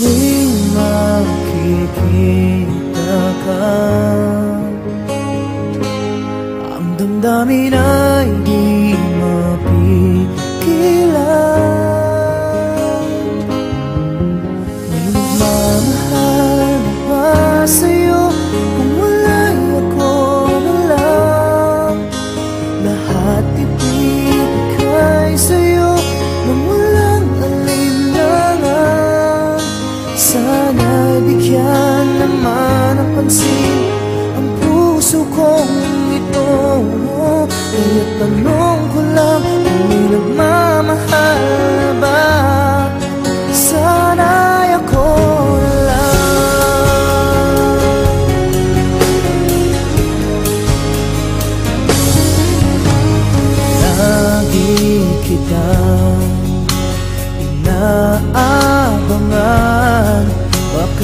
Tuwing makikita ka Ang damdamin ay di mapigilan Sana'y bigyan naman ng pansin Ang puso kong ito. Kaya tanong ko lang Kung nagmamahal na ba Sana'y ako lang. Lagi kitang inaabangan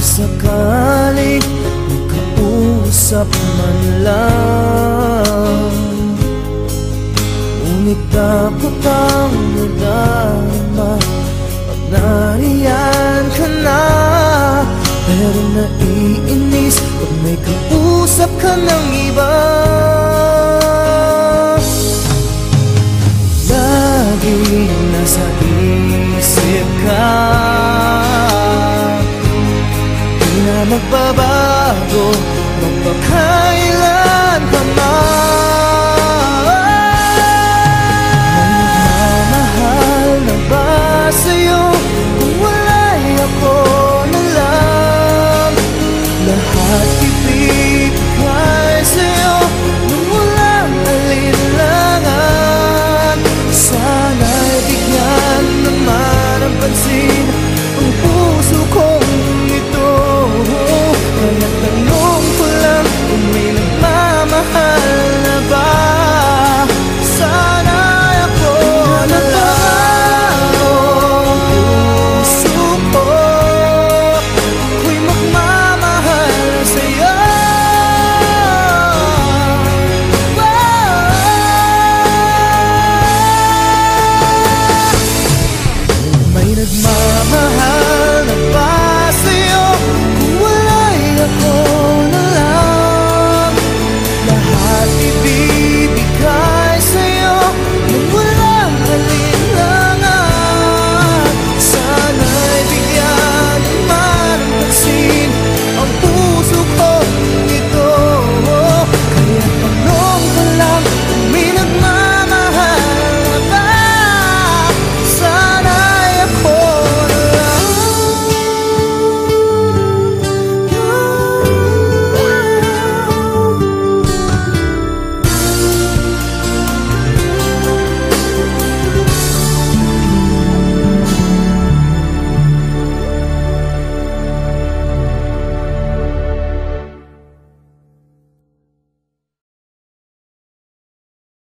Baka sakaling makausap man lang. Ngunit takot ang nadama Pag nariyan ka na. Pero naiinis Pag may kausap ka ng iba 我看